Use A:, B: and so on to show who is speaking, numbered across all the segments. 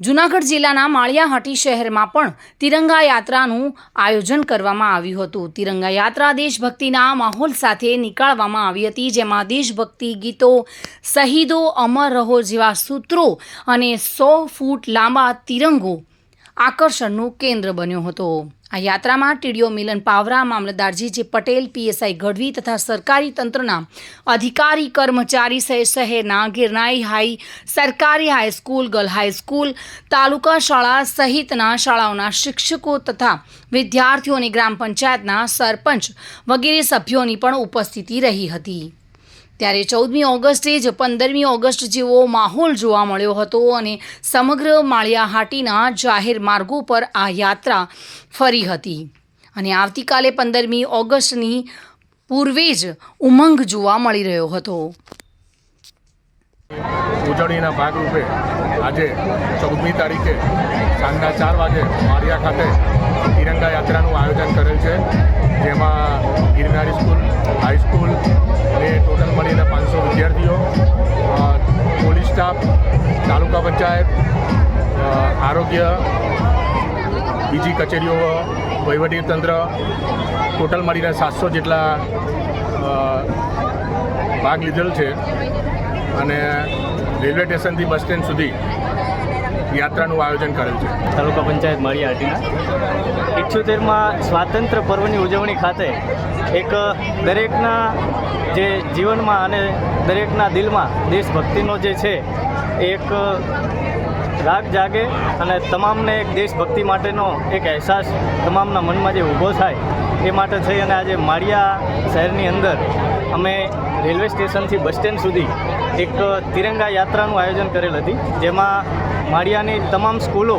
A: જૂનાગઢ જિલ્લાના માળિયાહાટી શહેરમાં પણ તિરંગા યાત્રાનું આયોજન કરવામાં આવ્યું હતું. તિરંગા યાત્રા દેશભક્તિના માહોલ સાથે નીકાળવામાં આવી હતી, જેમાં દેશભક્તિ ગીતો, શહીદો, અમર રહો જેવા સૂત્રો અને સો ફૂટ લાંબા તિરંગો આકર્ષણનું કેન્દ્ર બન્યો હતો. આ યાત્રામાં ટીડીઓ મિલન પાવરા, મામલતદારજી જે પટેલ, પીએસઆઈ ગઢવી તથા સરકારી તંત્રના અધિકારી, કર્મચારી સહિત શહેરના ગિરનાઈ હાઈ, સરકારી high school girl high school taluka શાળા સહિતના શાળાઓના શિક્ષકો તથા વિદ્યાર્થીઓની ગ્રામ પંચાયતના સરપંચ વગેરે સભ્યોની પણ ઉપસ્થિતિ રહી હતી. ત્યારે ચૌદમી ઓગસ્ટે જ પંદરમી ઓગસ્ટ જેવો માહોલ જોવા મળ્યો હતો અને સમગ્ર માળિયાહાટીના જાહેર માર્ગો પર આ યાત્રા ફરી હતી. અને આવતીકાલે પંદરમી ઓગસ્ટની પૂર્વે જ ઉમંગ જોવા મળી રહ્યો હતો.
B: ઉજવણીના ભાગરૂપે આજે ચૌદમી તારીખે સાંજના ચાર વાગે માળિયા ખાતે તિરંગા યાત્રાનું આયોજન કરેલ છે. જેમાં Girnari school high school staff taluka panchayat આરોગ્ય, બીજી કચેરીઓ, વહીવટીતંત્ર, ટોટલ મળીને સાતસો જેટલા ભાગ લીધેલ છે. અને રેલવે સ્ટેશનથી બસ સ્ટેન્ડ સુધી યાત્રાનું આયોજન કરેલ છે.
C: તાલુકા પંચાયત માળિયાહાટીના ઇઠ્યોતેરમાં સ્વાતંત્ર્ય પર્વની ઉજવણી ખાતે એક, દરેકના જે જીવનમાં અને દરેકના દિલમાં દેશભક્તિનો જે છે એક રાગ જાગે અને તમામને એક દેશભક્તિ માટેનો એક અહેસાસ તમામના મનમાં જે ઊભો થાય, એ માટે થઈ અને આજે માળિયા શહેરની અંદર અમે રેલવે સ્ટેશનથી બસ સ્ટેન્ડ સુધી એક તિરંગા યાત્રાનું આયોજન કરેલ હતી, જેમાં માળિયાની તમામ સ્કૂલો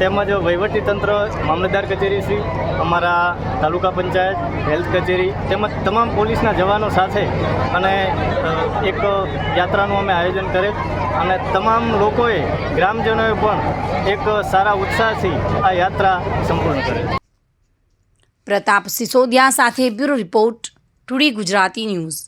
C: તેમજ વહીવટીતંત્ર મામલતદાર કચેરી શ્રી, અમારા તાલુકા પંચાયત, હેલ્થ કચેરી તેમજ તમામ પોલીસના જવાનો સાથે અને એક યાત્રાનું અમે આયોજન કરેલ અને તમામ લોકોએ, ગ્રામજનોએ પણ એક સારા ઉત્સાહથી આ યાત્રા સંપૂર્ણ કરેલ.
A: પ્રતાપ સિસોદિયા સાથે bureau report, today Gujarati news.